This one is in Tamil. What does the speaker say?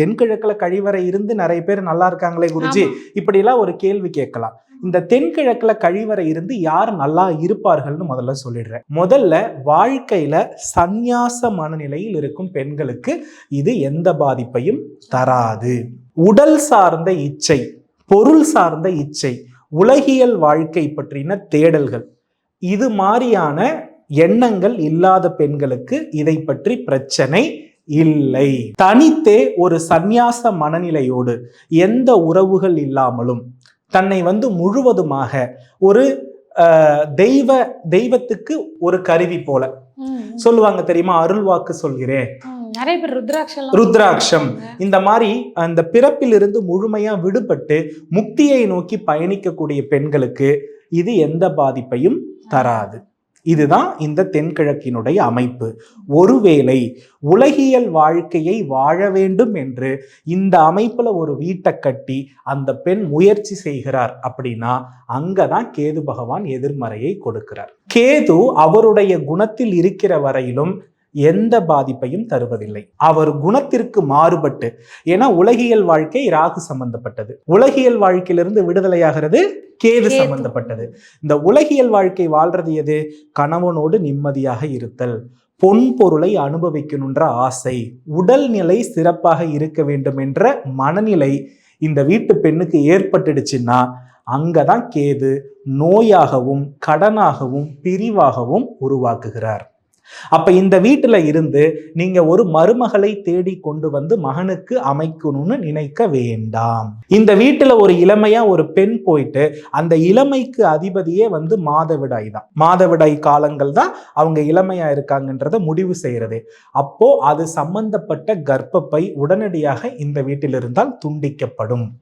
தென்கிழக்குல கழிவறை இருந்து நிறைய பேர் நல்லா இருக்காங்களே குருஜி? இப்படிலாம் ஒரு கேள்வி கேட்கலாம். இந்த தென்கிழக்குல கழிவறை இருந்து யார் நல்லா இருப்பார்கள்னு முதல்ல சொல்லிடுறேன். முதல்ல வாழ்க்கையில சந்நியாச மனநிலையில் இருக்கும் பெண்களுக்கு இது எந்த பாதிப்பையும் தராது. உடல் சார்ந்த இச்சை பொருள் சார்ந்த இச்சை உலகியல் வாழ்க்கை பற்றின தேடல்கள். இது மாதிரியான எண்ணங்கள் இல்லாத பெண்களுக்கு இதை பற்றி பிரச்சனை இல்லை. தனித்தே ஒரு சந்நியாச மனநிலையோடு எந்த உறவுகள் இல்லாமலும் தன்னை வந்து முழுவதுமாக ஒரு தெய்வ தெய்வத்துக்கு ஒரு கருவி போல. சொல்லுவாங்க தெரியுமா? அருள்வாக்கு சொல்கிறேன். நிறைய பேர் ருத்ராட்சம். ருத்ராட்சம் இந்த மாதிரி அந்த பிறப்பிலிருந்து முழுமையா விடுபட்டு முக்தியை நோக்கி பயணிக்கக்கூடிய பெண்களுக்கு இது எந்த பாதிப்பையும் தராது. இதுதான் இந்த தென்கிழக்கினுடைய அமைப்பு. ஒருவேளை உலகியல் வாழ்க்கையை வாழ வேண்டும் என்று இந்த அமைப்புல ஒரு வீட்டை கட்டி அந்த பெண் முயற்சி செய்கிறார் அப்படின்னா அங்கதான் கேது பகவான் எதிர்மறையை கொடுக்கிறார். கேது அவருடைய குணத்தில் இருக்கிற வரையிலும் எந்த பாதிப்பையும் தருவதில்லை. அவர் குணத்திற்கு மாறுபட்டு ஏன்னா உலகியல் வாழ்க்கை ராகு சம்பந்தப்பட்டது. உலகியல் வாழ்க்கையிலிருந்து விடுதலையாகிறது கேது கேது. சம்பந்தப்பட்டது. இந்த உலகியல் வாழ்க்கை வாழ்றது எது? கணவனோடு நிம்மதியாக இருத்தல். பொன் பொருளை அனுபவிக்கணுன்ற ஆசை. உடல்நிலை சிறப்பாக இருக்க வேண்டும் என்ற மனநிலை இந்த வீட்டு பெண்ணுக்கு ஏற்பட்டுடுச்சுன்னா அங்கதான் கேது நோயாகவும் கடனாகவும் பிரிவாகவும் உருவாக்குகிறார். அப்ப இந்த வீட்டுல இருந்து நீங்க ஒரு மருமகளை தேடி கொண்டு வந்து மகனுக்கு அமைக்கணும்னு நினைக்க வேண்டாம். இந்த வீட்டுல ஒரு இளமையா ஒரு பெண் போயிட்டு அந்த இளமைக்கு அதிபதியே வந்து மாதவிடாய் தான். மாதவிடாய் காலங்கள் தான் அவங்க இளமையா இருக்காங்கன்றத முடிவு செய்யறது. அப்போ அது சம்பந்தப்பட்ட கர்ப்பப்பை உடனடியாக இந்த வீட்டில் இருந்தால் துண்டிக்கப்படும்.